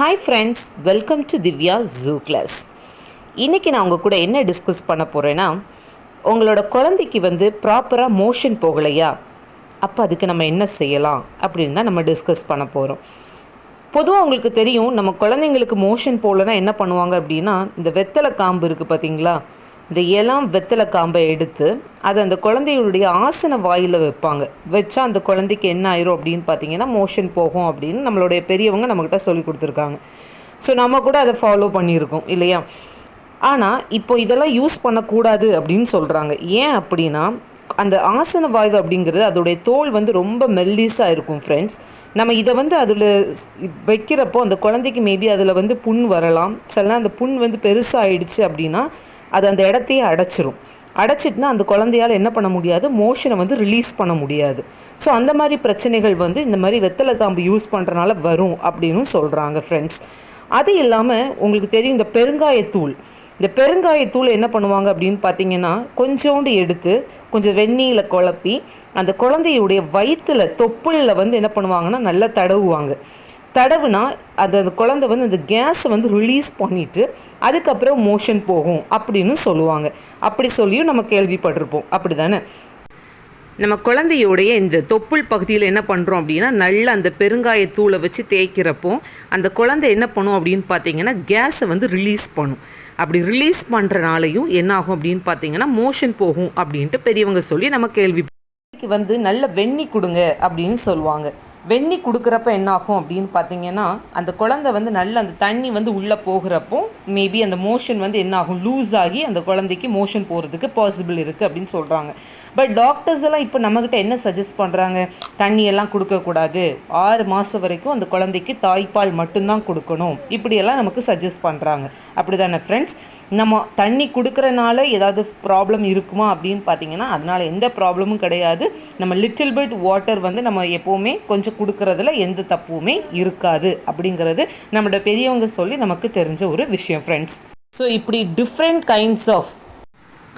Hi friends welcome to Divya zoo class இன்றைக்கி நான் உங்கள் கூட என்ன டிஸ்கஸ் பண்ண போகிறேன்னா உங்களோட குழந்தைக்கு வந்து ப்ராப்பராக மோஷன் போகலையா? அப்போ அதுக்கு நம்ம என்ன செய்யலாம்? அப்படின்னு தான் நம்ம டிஸ்கஸ் பண்ண போகிறோம் பொதுவாக உங்களுக்கு தெரியும் நம்ம குழந்தைங்களுக்கு மோஷன் போகலன்னா என்ன பண்ணுவாங்க அப்படின்னா இந்த வெத்தலை காம்பு இருக்குது பார்த்தீங்களா இந்த இளம் வெத்தலை காம்பை எடுத்து அதை அந்த குழந்தையுடைய ஆசன வாயில் வைப்பாங்க. வச்சா அந்த குழந்தைக்கு என்ன ஆயிரும் அப்படின்னு பார்த்தீங்கன்னா மோஷன் போகும் அப்படின்னு நம்மளுடைய பெரியவங்க நம்மக்கிட்ட சொல்லி கொடுத்துருக்காங்க. ஸோ நம்ம கூட அதை ஃபாலோ பண்ணியிருக்கோம் இல்லையா? ஆனால் இப்போ இதெல்லாம் யூஸ் பண்ணக்கூடாது அப்படின்னு சொல்கிறாங்க ஏன் அப்படின்னா அந்த ஆசன வாய்வு அப்படிங்கிறது அதோடைய தோல் வந்து ரொம்ப மெல்லிஸாக இருக்கும் ஃப்ரெண்ட்ஸ் நம்ம இதை வந்து அதில் வைக்கிறப்போ அந்த குழந்தைக்கு மேபி அதில் வந்து புண் வரலாம். சில அந்த புண் வந்து பெருசாகிடுச்சு அப்படின்னா அது அந்த இடத்தையே அடைச்சிரும். அடைச்சிட்டுனா அந்த குழந்தையால் என்ன பண்ண முடியாது? மோஷனை வந்து ரிலீஸ் பண்ண முடியாது. ஸோ அந்த மாதிரி பிரச்சனைகள் வந்து இந்த மாதிரி வெத்தலை காம்பு யூஸ் பண்ணுறனால வரும் அப்படின்னு சொல்கிறாங்க ஃப்ரெண்ட்ஸ் அது இல்லாமல் உங்களுக்கு தெரியும் இந்த பெருங்காயத்தூள் இந்த பெருங்காயத்தூள் என்ன பண்ணுவாங்க அப்படின்னு பார்த்தீங்கன்னா கொஞ்சோண்டு எடுத்து கொஞ்சம் வெந்நீரில் குழப்பி அந்த குழந்தையுடைய வயிற்றில் தொப்புளில் வந்து என்ன பண்ணுவாங்கன்னா நல்லா தடவுவாங்க. தடவுனா அது அந்த குழந்தை வந்து அந்த கேஸை வந்து ரிலீஸ் பண்ணிவிட்டு அதுக்கப்புறம் மோஷன் போகும் அப்படின்னு சொல்லுவாங்க. அப்படி சொல்லியும் நம்ம கேள்விப்பட்டிருப்போம். அப்படி தானே நம்ம குழந்தையோடைய இந்த தொப்புள் பகுதியில் என்ன பண்ணுறோம் அப்படின்னா நல்லா அந்த பெருங்காய தூளை வச்சு தேய்க்கிறப்போ அந்த குழந்தை என்ன பண்ணும் அப்படின்னு பார்த்தீங்கன்னா கேஸை வந்து ரிலீஸ் பண்ணும். அப்படி ரிலீஸ் பண்ணுறனாலையும் என்ன ஆகும் அப்படின்னு பார்த்தீங்கன்னா மோஷன் போகும் அப்படின்ட்டு பெரியவங்க சொல்லி நம்ம கேள்வி வந்து நல்ல வெண்ணி கொடுங்க அப்படின்னு சொல்லுவாங்க. வெந்நி கொடுக்குறப்ப என்னாகும் அப்படின்னு பார்த்தீங்கன்னா அந்த குழந்தை வந்து நல்ல அந்த தண்ணி வந்து உள்ளே போகிறப்போ மேபி அந்த மோஷன் வந்து என்னாகும்? லூஸ் ஆகி அந்த குழந்தைக்கு மோஷன் போகிறதுக்கு பாசிபிள் இருக்குது அப்படின்னு சொல்கிறாங்க பட் டாக்டர்ஸ் எல்லாம் இப்போ நம்மக்கிட்ட என்ன சஜஸ்ட் பண்ணுறாங்க தண்ணியெல்லாம் கொடுக்கக்கூடாது ஆறு மாதம் வரைக்கும் அந்த குழந்தைக்கு தாய்ப்பால் மட்டும்தான் கொடுக்கணும். இப்படியெல்லாம் நமக்கு சஜஸ்ட் பண்ணுறாங்க அப்படி தானே ஃப்ரெண்ட்ஸ் நம்ம தண்ணி கொடுக்குறனால ஏதாவது ப்ராப்ளம் இருக்குமா அப்படின்னு பார்த்தீங்கன்னா அதனால் எந்த ப்ராப்ளமும் கிடையாது. நம்ம லிட்டில் பிட் வாட்டர் வந்து நம்ம எப்போவுமே கொஞ்சம் கொடுக்கறதுல எந்த தப்புமே இருக்காது அப்படிங்கிறது நம்மளோட பெரியவங்க சொல்லி நமக்கு தெரிஞ்ச ஒரு விஷயம் ஃப்ரெண்ட்ஸ் ஸோ இப்படி டிஃப்ரெண்ட் கைண்ட்ஸ் ஆஃப்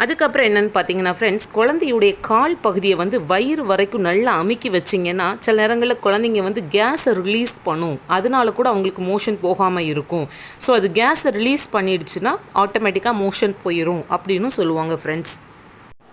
அதுக்கப்புறம் என்னென்னு பார்த்தீங்கன்னா ஃப்ரெண்ட்ஸ் குழந்தையுடைய கால் பகுதியை வந்து வயிறு வரைக்கும் நல்லா அமுக்கி வச்சிங்கன்னா சில நேரங்களில் குழந்தைங்க வந்து கேஸை ரிலீஸ் பண்ணும். அதனால கூட அவங்களுக்கு மோஷன் போகாமல் இருக்கும். ஸோ அது கேஸை ரிலீஸ் பண்ணிடுச்சுன்னா ஆட்டோமேட்டிக்காக மோஷன் போயிடும் அப்படின்னு சொல்லுவாங்க ஃப்ரெண்ட்ஸ்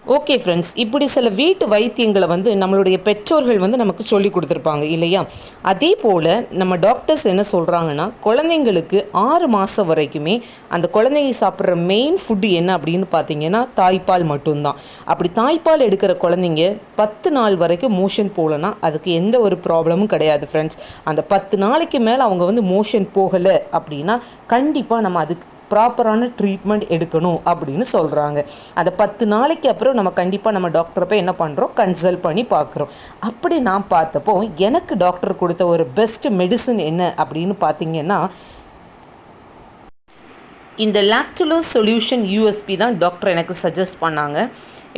ஓகே ஃப்ரெண்ட்ஸ் இப்படி சில வீட்டு வைத்தியங்களை வந்து நம்மளுடைய பெற்றோர்கள் வந்து நமக்கு சொல்லி கொடுத்துருப்பாங்க இல்லையா? அதே போல் நம்ம டாக்டர்ஸ் என்ன சொல்கிறாங்கன்னா குழந்தைங்களுக்கு ஆறு மாதம் வரைக்குமே அந்த குழந்தைங்க சாப்பிட்ற மெயின் ஃபுட்டு என்ன அப்படின்னு பார்த்தீங்கன்னா தாய்ப்பால் மட்டும்தான். அப்படி தாய்ப்பால் எடுக்கிற குழந்தைங்க பத்து நாள் வரைக்கும் மோஷன் போகலன்னா அதுக்கு எந்த ஒரு ப்ராப்ளமும் கிடையாது ஃப்ரெண்ட்ஸ் அந்த பத்து நாளைக்கு மேலே அவங்க வந்து மோஷன் போகலை அப்படின்னா கண்டிப்பாக நம்ம அதுக்கு ப்ராப்பரான ட்ரீட்மெண்ட் எடுக்கணும் அப்படின்னு சொல்கிறாங்க அதை பத்து நாளைக்கு அப்புறம் நம்ம கண்டிப்பாக நம்ம டாக்டரை போய் என்ன பண்ணுறோம் கன்சல்ட் பண்ணி பார்க்குறோம் அப்படி நான் பார்த்தப்போ எனக்கு டாக்டர் கொடுத்த ஒரு பெஸ்ட் மெடிசன் என்ன அப்படின்னு பார்த்தீங்கன்னா இந்த லாக்டுலோஸ் சொல்யூஷன் யூஎஸ்பி தான் டாக்டர் எனக்கு சஜஸ்ட் பண்ணாங்க.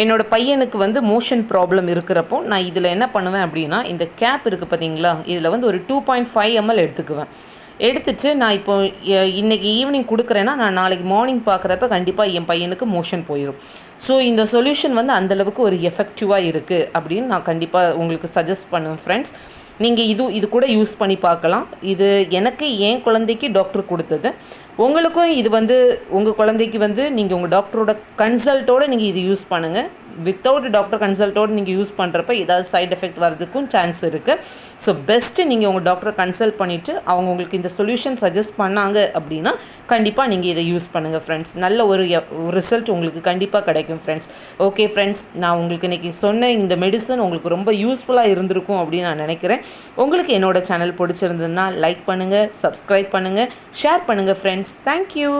என்னோட பையனுக்கு வந்து மோஷன் ப்ராப்ளம் இருக்கிறப்போ நான் இதில் என்ன பண்ணுவேன் அப்படின்னா இந்த கேப் இருக்குது பார்த்தீங்களா இதில் வந்து ஒரு டூ பாயிண்ட் ஃபைவ் எம்எல் எடுத்துக்குவேன். எடுத்துட்டு நான் இப்போ இன்றைக்கி ஈவினிங் கொடுக்குறேன்னா நான் நாளைக்கு மார்னிங் பார்க்குறப்ப கண்டிப்பாக என் பையனுக்கு மோஷன் போயிடும் ஸோ இந்த சொல்யூஷன் வந்து அந்தளவுக்கு ஒரு எஃபெக்டிவாக இருக்குது அப்படின்னு நான் கண்டிப்பாக உங்களுக்கு சஜஸ்ட் பண்ணுவேன் ஃப்ரெண்ட்ஸ் நீங்கள் இது இது கூட யூஸ் பண்ணி பார்க்கலாம். இது எனக்கு என் குழந்தைக்கு டாக்டர் கொடுத்தது. உங்களுக்கும் இது வந்து உங்கள் குழந்தைக்கு வந்து நீங்கள் உங்கள் டாக்டரோட கன்சல்ட்டோடு நீங்கள் இது யூஸ் பண்ணுங்கள் வித்தவுட் டாக்டர் கன்சல்ட்டோடு நீங்கள் யூஸ் பண்ணுறப்ப ஏதாவது சைட் எஃபெக்ட் வர்றதுக்கும் சான்ஸ் இருக்குது ஸோ பெஸ்ட்டு நீங்கள் உங்கள் டாக்டரை கன்சல்ட் பண்ணிவிட்டு அவங்க உங்களுக்கு இந்த சொல்யூஷன் சஜஸ்ட் பண்ணாங்க அப்படின்னா கண்டிப்பாக நீங்கள் இதை யூஸ் பண்ணுங்கள் ஃப்ரெண்ட்ஸ் நல்ல ஒரு ரிசல்ட் உங்களுக்கு கண்டிப்பாக கிடைக்கும் ஃப்ரெண்ட்ஸ் ஓகே ஃப்ரெண்ட்ஸ் நான் உங்களுக்கு இன்றைக்கி சொன்ன இந்த மெடிசன் உங்களுக்கு ரொம்ப யூஸ்ஃபுல்லாக இருந்திருக்கும் அப்படின்னு நான் நினைக்கிறேன். உங்களுக்கு என்னோடய சேனல் பிடிச்சிருந்ததுன்னா லைக் பண்ணுங்கள் சப்ஸ்கிரைப் பண்ணுங்கள் ஷேர் பண்ணுங்கள் ஃப்ரெண்ட்ஸ் தேங்க்யூ